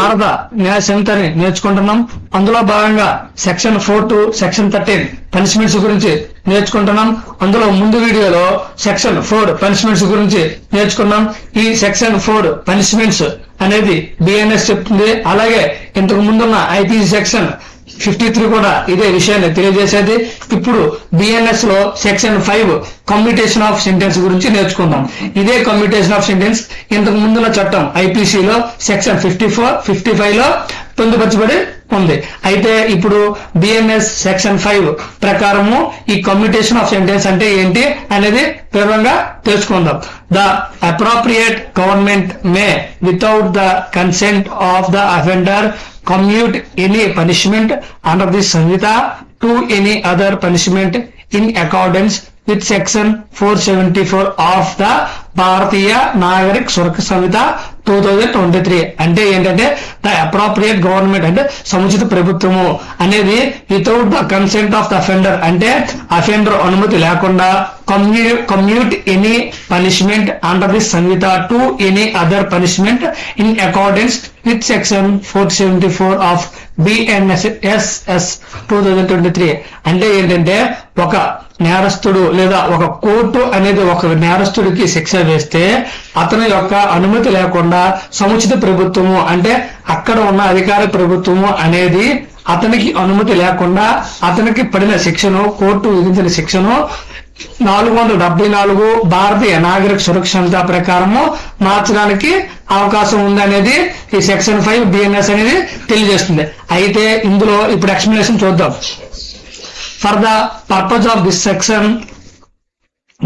భారత న్యాయ సంహితని నేర్చుకుంటున్నాం. అందులో భాగంగా section four to section thirteen punishments గురించి నేర్చుకుంటున్నాం. అందులో ముందు వీడియోలో సెక్షన్ ఫోర్ పనిష్మెంట్స్ గురించి నేర్చుకున్నాం. ఈ సెక్షన్ ఫోర్ పనిష్మెంట్స్ అనేది బిఎన్ఎస్ చెప్తుంది. అలాగే ఇంతకు ముందున్న ఐపీసీ సెక్షన్ ఫిఫ్టీ త్రీ కూడా ఇదే విషయాన్ని తెలియజేసేది. ఇప్పుడు బిఎన్ఎస్లో section five commutation of sentence గురించి నేర్చుకుందాం. ఇదే కమ్యూటేషన్ ఆఫ్ సెంటెన్స్ ఇంతకు ముందున్న చట్టం IPC లో సెక్షన్ ఫిఫ్టీ ఫోర్ ఫిఫ్టీ ఫైవ్లో పొందుపరచబడి ఉంది. అయితే ఇప్పుడు బిఎన్ఎస్ సెక్షన్ ఫైవ్ ప్రకారము ఈ కమ్యూటేషన్ ఆఫ్ సెంటెన్స్ అంటే ఏంటి అనేది వివరంగా తెలుసుకుందాం. The appropriate government may without the consent of the offender commute any punishment under this Samhita to any other punishment in accordance with section 474 of the bharatiya nagarik Suraksha Sanhita two thousand twenty three అంటే ఏంటంటే the appropriate government అంటే సముచిత ప్రభుత్వము అనేది without the consent of the offender అంటే offender అనుమతి లేకుండా commute any punishment under the Sanhita to any other punishment in accordance with section four seventy four of BNSS two thousand twenty three అంటే ఏంటంటే ఒక నేరస్తుడు లేదా ఒక కోర్టు అనేది ఒక నేరస్తుడికి శిక్ష వేస్తే అతని యొక్క అనుమతి లేకుండా సముచిత ప్రభుత్వము అంటే అక్కడ ఉన్న అధికార ప్రభుత్వము అనేది అతనికి అనుమతి లేకుండా అతనికి పడిన శిక్షను కోర్టు విధించిన శిక్షను నాలుగు వందల డెబ్బై నాలుగు భారతీయ నాగరిక సురక్షిత ప్రకారము మార్చడానికి అవకాశం ఉంది అనేది ఈ సెక్షన్ ఫైవ్ బిఎన్ఎస్ అనేది తెలియజేస్తుంది. అయితే ఇందులో ఇప్పుడు ఎక్స్ప్లెనేషన్ చూద్దాం. For the purpose of this section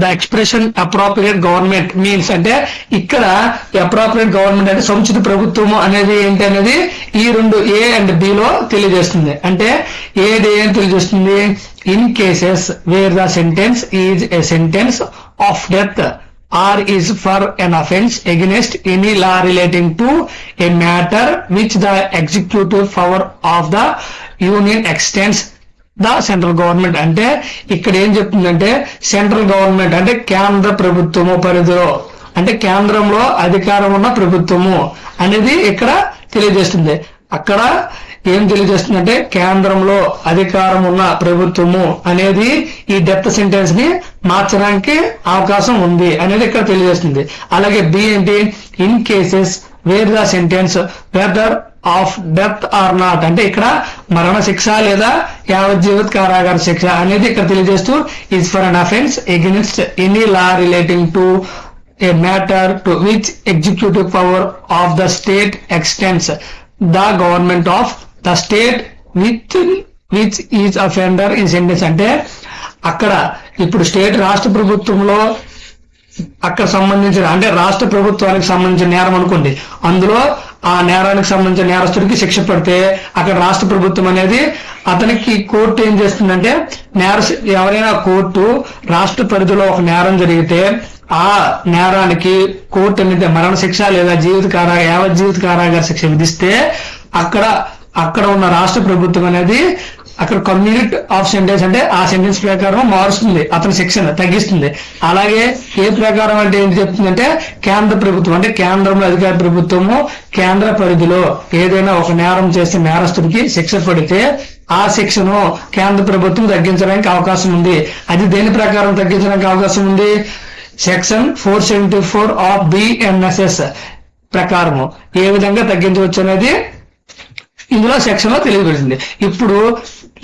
the expression appropriate government means అంటే ఇక్కడ అప్రోప్రియేట్ గవర్నమెంట్ అంటే సముచిత ప్రభుత్వము అనేది ఏంటి అనేది ఈ రెండు ఏ అండ్ బి లో తెలియజేస్తుంది. అంటే ఏది ఏం తెలియజేస్తుంది? In cases where the sentence is a sentence of death or is for an offence against any law relating to a matter which the executive power of the union extends the central government. అంటే ఇక్కడ ఏం చెప్తుందంటే central government అంటే కేంద్ర ప్రభుత్వము పరిధిలో అంటే కేంద్రంలో అధికారం ఉన్న ప్రభుత్వము అనేది ఇక్కడ తెలియజేస్తుంది. అక్కడ ఏం తెలియజేస్తుందంటే కేంద్రంలో అధికారం ఉన్న ప్రభుత్వము అనేది ఈ డెప్త్ సెంటెన్స్ని మార్చడానికి అవకాశం ఉంది అనేది ఇక్కడ తెలియజేస్తుంది. అలాగే బి ఏంటి in cases where the sentence whether of death or not. అంటే ఇక్కడ మరణ శిక్ష లేదా యావజ్జీవిత కారాగార శిక్ష అనేది ఇక్కడ తెలియజేస్తూ is for an offence against any law relating to a matter to which executive power of the state extends. The government of the state with which is offender in sentence అంటే అక్కడ ఇప్పుడు స్టేట్ రాష్ట్ర ప్రభుత్వంలో అక్కడ సంబంధించిన అంటే రాష్ట్ర ప్రభుత్వానికి సంబంధించిన నేరం అనుకోండి. అందులో ఆ నేరానికి సంబంధించిన నేరస్తుడికి శిక్ష పడితే అక్కడ రాష్ట్ర ప్రభుత్వం అనేది అతనికి కోర్టు ఏం చేస్తుందంటే నేర ఎవరైనా కోర్టు రాష్ట్ర పరిధిలో ఒక నేరం జరిగితే ఆ నేరానికి కోర్టు అనేది మరణ శిక్ష లేదా జీవిత కారా యావత్ జీవిత కారాగార శిక్ష విధిస్తే అక్కడ అక్కడ ఉన్న రాష్ట్ర ప్రభుత్వం అనేది అక్కడ కమ్యూనిటీ ఆఫ్ సెంటెన్స్ అంటే ఆ సెంటెన్స్ ప్రకారం మారుస్తుంది అతని శిక్షణ తగ్గిస్తుంది. అలాగే ఏ ప్రకారం అంటే ఏం చెప్తుందంటే కేంద్ర ప్రభుత్వం అంటే కేంద్రంలో అధికార ప్రభుత్వము కేంద్ర పరిధిలో ఏదైనా ఒక నేరం చేస్తే నేరస్తుడికి శిక్ష పడితే ఆ శిక్షను కేంద్ర ప్రభుత్వం తగ్గించడానికి అవకాశం ఉంది. అది దేని ప్రకారం తగ్గించడానికి అవకాశం ఉంది? Section four seventy four of BNSS ప్రకారము. ఏ విధంగా తగ్గించవచ్చు అనేది ఇందులో సెక్షన్లో తెలియబడింది ఇప్పుడు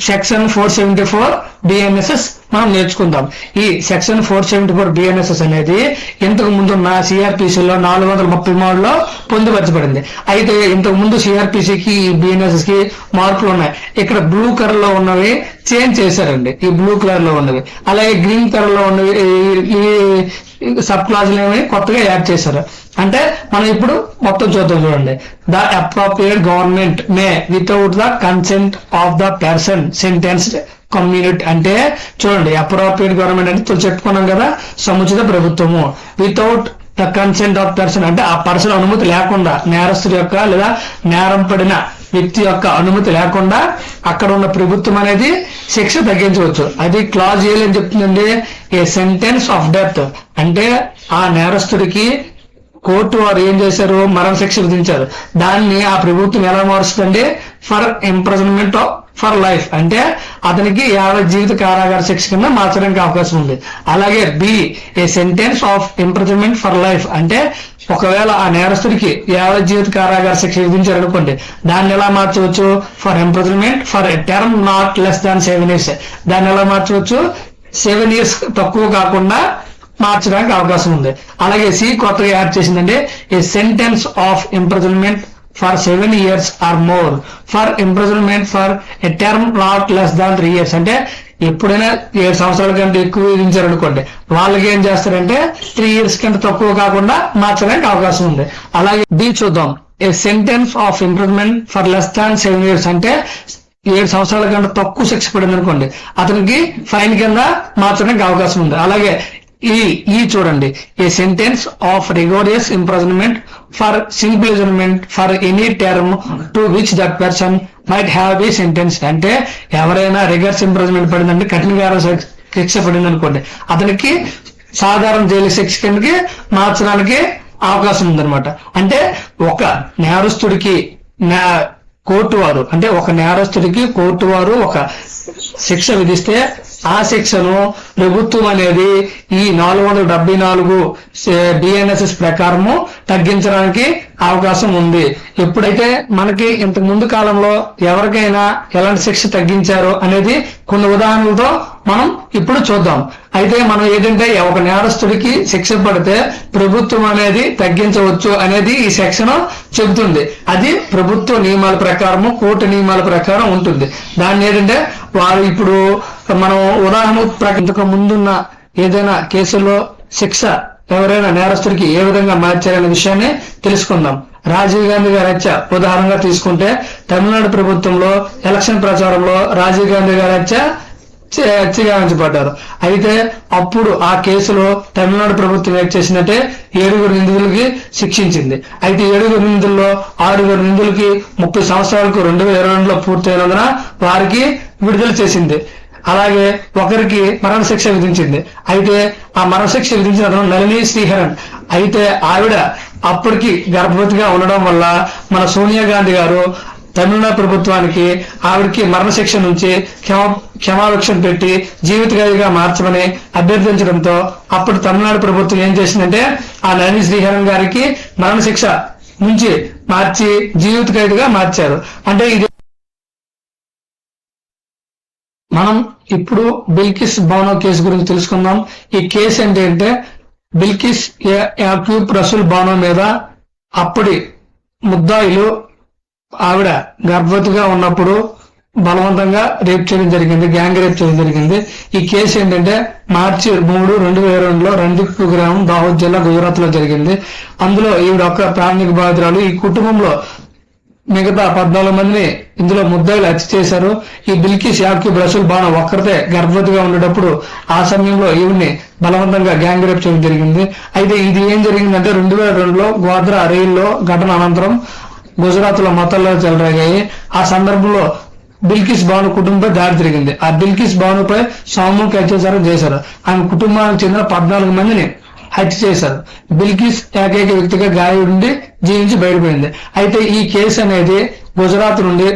section four seventy four BNSS మనం నేర్చుకుందాం. ఈ section four seventy four BNSS అనేది ఇంతకు ముందు మా సిఆర్పిసి సిఆర్పిసిలో నాలుగు వందల ముప్పై మూడులో పొందుపరచబడింది. అయితే ఇంతకు ముందు సిఆర్పిసికి ఈ బిఎన్ఎస్ఎస్కి మార్పులు ఉన్నాయి. ఇక్కడ బ్లూ కలర్లో ఉన్నవి చేంజ్ చేశారండి. ఈ బ్లూ కలర్లో ఉన్నవి. అలాగే గ్రీన్ కలర్లో ఉన్నవి ఈ సబ్ క్లాజులు ఏమి కొత్తగా యాడ్ చేశారు. అంటే మనం ఇప్పుడు మొత్తం చూద్దాం చూడండి. The appropriate government may without the consent of the person sentence community. అంటే చూడండి అప్రోప్రియేట్ గవర్నమెంట్ అంటే చెప్పుకున్నాం కదా సముచిత ప్రభుత్వము. Without the consent of person అంటే ఆ పర్సన్ అనుమతి లేకుండా నేరస్తుడి యొక్క లేదా నేరం పడిన వ్యక్తి యొక్క అనుమతి లేకుండా అక్కడ ఉన్న ప్రభుత్వం అనేది శిక్ష తగ్గించవచ్చు. అది క్లాజ్ అని చెప్తుందండి? ఏ సెంటెన్స్ ఆఫ్ డెత్ అంటే ఆ నేరస్తుడికి కోర్టు వారు ఏం చేశారు? మరణ శిక్ష విధించారు. దాన్ని ఆ ప్రభుత్వం ఎలా మారుస్తుందండి? For imprisonment for life. అంటే అతనికి యాభై జీవిత కారాగార శిక్ష కింద మార్చడానికి అవకాశం ఉంది. అలాగే B a sentence of imprisonment for life అంటే ఒకవేళ ఆ నేరస్తుడికి యాభై జీవిత కారాగార శిక్ష విధించారు అనుకోండి దాన్ని ఎలా మార్చవచ్చు? For imprisonment for term not less than seven years దాన్ని ఎలా మార్చవచ్చు? సెవెన్ ఇయర్స్ తక్కువ కాకుండా మార్చడానికి అవకాశం ఉంది. అలాగే సి కొత్తగా యాడ్ చేసిందంటే a sentence of imprisonment for seven years or more for imprisonment for a term not less than three years అంటే ఎప్పుడైనా ఏడు సంవత్సరాల కంటే ఎక్కువ విధించారనుకోండి వాళ్ళకి ఏం చేస్తారంటే త్రీ ఇయర్స్ కంటే తక్కువ కాకుండా మార్చడానికి అవకాశం ఉంది. అలాగే డి చూద్దాం. A sentence of improvement for less than seven years అంటే ఏడు సంవత్సరాల కంటే తక్కువ శిక్ష పడింది అనుకోండి అతనికి ఫైన్ కింద మార్చడానికి అవకాశం ఉంది. అలాగే ఈ ఈ చూడండి. A sentence of rigorous for simple imprisonment for any term to which that person might have be sentence అంటే ఎవరైనా రిగర్స్ ఇంప్రజన్మెంట్ పడిందంటే కఠినగార శిక్ష పడింది అనుకోండి అతనికి సాధారణ జైలు శిక్ష కిందకి మార్చడానికి అవకాశం ఉందన్నమాట. అంటే ఒక నేరస్తుడికి కోర్టు వారు అంటే ఒక నేరస్తుడికి కోర్టు వారు ఒక శిక్ష విధిస్తే ఆ శిక్షను ప్రభుత్వం అనేది ఈ నాలుగు వందల డెబ్బై నాలుగు డిఎన్ఎస్ఎస్ ప్రకారము తగ్గించడానికి అవకాశం ఉంది. ఎప్పుడైతే మనకి ఇంతకు ముందు కాలంలో ఎవరికైనా ఎలాంటి శిక్ష తగ్గించారో అనేది కొన్ని ఉదాహరణలతో మనం ఇప్పుడు చూద్దాం. అయితే మనం ఏంటంటే ఒక నేరస్తుడికి శిక్ష పడితే ప్రభుత్వం అనేది తగ్గించవచ్చు అనేది ఈ సెక్షన్ చెబుతుంది. అది ప్రభుత్వ నియమాల ప్రకారము కోర్టు నియమాల ప్రకారం ఉంటుంది. దాన్ని ఏంటంటే వారు ఇప్పుడు మనం ఉదాహరణ ఇంతకు ముందున్న ఏదైనా కేసులో శిక్ష ఎవరైనా నేరస్తుడికి ఏ విధంగా మార్చారనే విషయాన్ని తెలుసుకుందాం. రాజీవ్ గాంధీ గారి హత్య ఉదాహరణగా తీసుకుంటే తమిళనాడు ప్రభుత్వంలో ఎలక్షన్ ప్రచారంలో రాజీవ్ గాంధీ గారి హత్య చిగావించబడ్డారు. అయితే అప్పుడు ఆ కేసులో తమిళనాడు ప్రభుత్వం ఏం చేసినట్టే ఏడుగురు నిందితులకి శిక్షించింది. అయితే ఏడుగురు నిందితుల్లో ఆరుగురు నిందితులకి ముప్పై సంవత్సరాలకు రెండు వేల ఇరవై రెండులో పూర్తయినందున వారికి విడుదల చేసింది. అలాగే ఒకరికి మరణశిక్ష విధించింది. అయితే ఆ మరణశిక్ష విధించిన అతను నళిని శ్రీహరన్. అయితే ఆవిడ అప్పటికి గర్భవతిగా ఉండడం వల్ల మన సోనియా గాంధీ గారు తమిళనాడు ప్రభుత్వానికి ఆవిడకి మరణశిక్ష నుంచి క్షమా క్షమాభిక్షం పెట్టి జీవిత మార్చమని అభ్యర్థించడంతో అప్పుడు తమిళనాడు ప్రభుత్వం ఏం చేసిందంటే ఆ నళిని శ్రీహరన్ గారికి మరణశిక్ష నుంచి మార్చి జీవిత ఖైదీగా మార్చారు. అంటే ఇది మనం ఇప్పుడు బిల్కిస్ బానో కేసు గురించి తెలుసుకుందాం. ఈ కేసు ఏంటంటే బిల్కిస్ యా- యాక్యూబ్ రసూల్ బానో మీద అప్పటి ముద్దాయిలు ఆవిడ గర్భవతిగా ఉన్నప్పుడు బలవంతంగా రేప్ చేయడం జరిగింది గ్యాంగ్ రేప్ చేయడం జరిగింది. ఈ కేసు ఏంటంటే మార్చి మూడు రెండు వేల రెండులో రెండు గ్రామం దాహోద్ జిల్లా గుజరాత్లో జరిగింది. అందులో ఈవిడ ఒక ప్రాథమిక బాధితురాలు. ఈ కుటుంబంలో మిగతా పద్నాలుగు మందిని ఇందులో ముద్దాయిలు హత్య చేశారు. ఈ బిల్కిస్ యాక్యూబ్ రసూల్ బాను ఒక్కరితే గర్భవతిగా ఉండేటప్పుడు ఆ సమయంలో ఈవిడ్ని బలవంతంగా గ్యాంగ్ రేప్ చేయడం జరిగింది. అయితే ఇది ఏం జరిగిందంటే రెండు వేల రెండులో గ్వాద్రా రైల్లో ఘటన అనంతరం గుజరాత్లో మొత్తంలో చెలరేగాయి. ఆ సందర్భంలో బిల్కిస్ బాను కుటుంబంపై దాడి జరిగింది. ఆ బిల్కిస్ బానుపై సామూహిక అత్యాచారం చేశారు. ఆమె కుటుంబానికి చెందిన పద్నాలుగు మందిని హత్య చేశారు. బిల్కిస్ ఏకైక వ్యక్తిగా గాయపడి జీవించి బయటపడింది. అయితే ఈ కేసు అనేది గుజరాత్ నుండి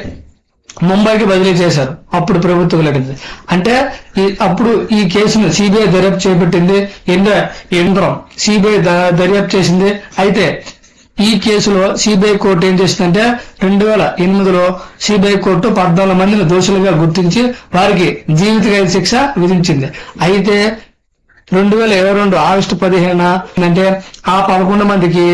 ముంబైకి బదిలీ చేశారు. అప్పుడు ప్రభుత్వం లెక్కింది అంటే ఈ అప్పుడు ఈ కేసును సిబిఐ దర్యాప్తు చేపట్టింది ఎండ యంత్రం సిబిఐ దర్యాప్తు చేసింది. అయితే ఈ కేసులో సిబిఐ కోర్టు ఏం చేసిందంటే రెండు వేల ఎనిమిదిలో సిబిఐ కోర్టు పద్నాలుగు మందిని దోషులుగా గుర్తించి వారికి జీవిత ఖైదు శిక్ష విధించింది. అయితే రెండు వేల ఇరవై రెండు ఆగస్టు పదిహేన అంటే ఆ పదకొండు మందికి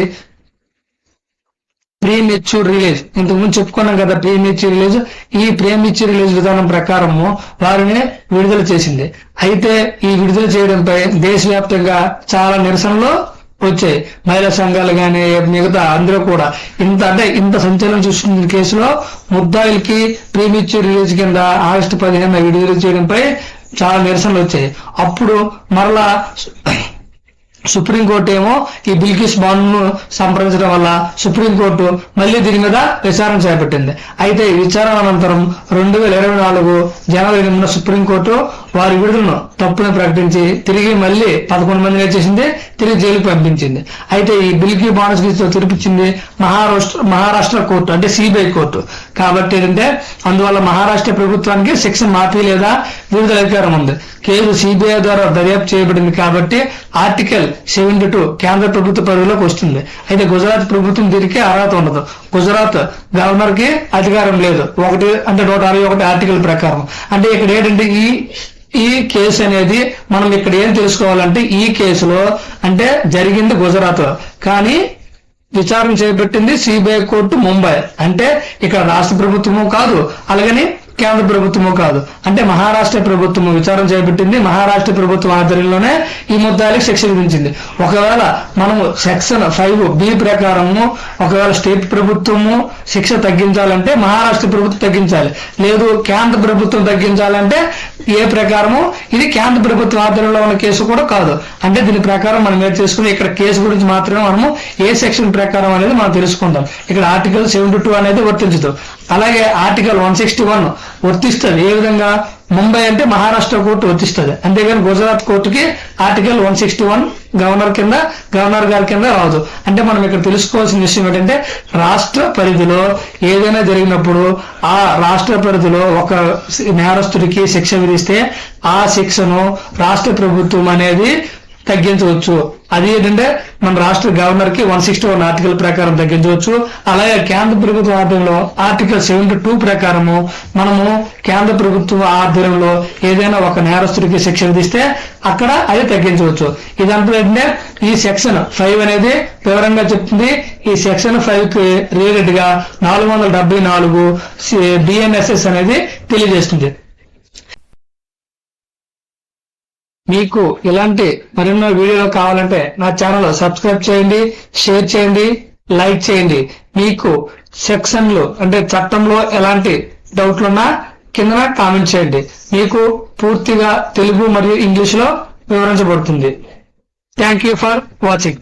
ప్రీమెచ్యూర్ రిలీజ్. ఇంతకుముందు చెప్పుకున్నాం కదా ప్రీమెచ్యూర్ రిలీజ్. ఈ ప్రీ రిలీజ్ విధానం ప్రకారము వారిని విడుదల చేసింది. అయితే ఈ విడుదల చేయడంపై దేశవ్యాప్తంగా చాలా నిరసనలు వచ్చాయి. మహిళా సంఘాలు కానీ మిగతా అందరూ కూడా ఇంత అంటే ఇంత సంచలనం చూస్తున్న కేసులో ముద్దాయిలకి ప్రీమిచ్యూర్ రిలీజ్ కింద ఆగస్టు పదిహేను విడుదల చేయడంపై చాలా నిరసనలు వచ్చాయి. అప్పుడు మరలా సుప్రీంకోర్టు ఏమో ఈ బిల్కిస్ బాండ్ను సంప్రదించడం వల్ల సుప్రీంకోర్టు మళ్ళీ దీని మీద విచారణ చేపట్టింది. అయితే ఈ విచారణ అనంతరం రెండు వేల ఇరవై నాలుగు జనవరి ఎనిమిదిన సుప్రీంకోర్టు వారి విడుదలను తప్పున ప్రకటించి తిరిగి మళ్ళీ పదకొండు మందిని చేసింది తిరిగి జైలుకి పంపించింది. అయితే ఈ బిల్కి బానస్ కేసులో మహారాష్ట్ర మహారాష్ట్ర కోర్టు అంటే సిబిఐ కోర్టు. కాబట్టి ఏంటంటే అందువల్ల మహారాష్ట్ర ప్రభుత్వానికి శిక్ష మాఫీ లేదా విడుదల అధికారం ఉంది. కేసు సిబిఐ ద్వారా దర్యాప్తు చేయబడింది కాబట్టి ఆర్టికల్ సెవెంటీ టూ కేంద్ర ప్రభుత్వ పరిధిలోకి వస్తుంది. అయితే గుజరాత్ ప్రభుత్వం దీనికి అర్హత ఉండదు. గుజరాత్ గవర్నర్కి అధికారం లేదు. ఒకటి అంటే నూట అరవై ఒకటి ఆర్టికల్ ప్రకారం. అంటే ఇక్కడ ఏంటంటే ఈ ఈ కేసు అనేది మనం ఇక్కడ ఏం తెలుసుకోవాలంటే ఈ కేసులో అంటే జరిగింది గుజరాత్ కానీ విచారణ చేపట్టింది సిబిఐ కోర్టు ముంబై. అంటే ఇక్కడ రాష్ట్ర ప్రభుత్వము కాదు. అలాగని కేంద్ర ప్రభుత్వము కాదు. అంటే మహారాష్ట్ర ప్రభుత్వము విచారం చేపట్టింది. మహారాష్ట్ర ప్రభుత్వం ఆధ్వర్యంలోనే ఈ ముద్దాయిలకు శిక్ష విధించింది. ఒకవేళ మనము సెక్షన్ ఫైవ్ బి ప్రకారము ఒకవేళ స్టేట్ ప్రభుత్వము శిక్ష తగ్గించాలంటే మహారాష్ట్ర ప్రభుత్వం తగ్గించాలి. లేదు కేంద్ర ప్రభుత్వం తగ్గించాలంటే ఏ ప్రకారము? ఇది కేంద్ర ప్రభుత్వం ఆధ్వర్యంలో ఉన్న కేసు కూడా కాదు. అంటే దీని ప్రకారం మనం ఏం చేసుకుని ఇక్కడ కేసు గురించి మాత్రమే మనము ఏ సెక్షన్ ప్రకారం అనేది మనం తెలుసుకుందాం. ఇక్కడ ఆర్టికల్ సెవెంటీ టూ అనేది వర్తించదు. అలాగే ఆర్టికల్ వన్ సిక్స్టీ వన్ వర్తిస్తుంది. ఏ విధంగా? ముంబై అంటే మహారాష్ట్ర కోర్టు వర్తిస్తుంది. అంతేగాని గుజరాత్ కోర్టుకి article one sixty one governor కింద గవర్నర్ గారి కింద రాదు. అంటే మనం ఇక్కడ తెలుసుకోవాల్సిన విషయం ఏంటంటే రాష్ట్ర పరిధిలో ఏదైనా జరిగినప్పుడు ఆ రాష్ట్ర పరిధిలో ఒక నేరస్తుడికి శిక్ష విధిస్తే ఆ శిక్షను రాష్ట్ర ప్రభుత్వం అనేది తగ్గించవచ్చు. అది ఏంటంటే మన రాష్ట్ర గవర్నర్కి వన్ సిక్స్టీ వన్ ఆర్టికల్ ప్రకారం తగ్గించవచ్చు. అలాగే కేంద్ర ప్రభుత్వ ఆధ్వర్యంలో ఆర్టికల్ సెవెంటీ టూ ప్రకారము మనము కేంద్ర ప్రభుత్వ ఆధ్వర్యంలో ఏదైనా ఒక నేరస్తుడికి శిక్ష విధిస్తే అక్కడ అది తగ్గించవచ్చు. ఇదంతా ఏంటంటే ఈ సెక్షన్ ఫైవ్ అనేది వివరంగా చెప్తుంది. ఈ సెక్షన్ ఫైవ్కి రిలేటెడ్గా నాలుగు వందల డెబ్బై నాలుగు బిఎన్ఎస్ఎస్ అనేది తెలియజేస్తుంది. మీకు ఇలాంటి మరెన్నో వీడియోలు కావాలంటే నా ఛానల్ సబ్స్క్రైబ్ చేయండి షేర్ చేయండి లైక్ చేయండి. మీకు సెక్షన్లు అంటే చట్టంలో ఎలాంటి డౌట్లున్నా కింద కామెంట్ చేయండి. మీకు పూర్తిగా తెలుగు మరియు ఇంగ్లీష్లో వివరించబడుతుంది. Thank you for watching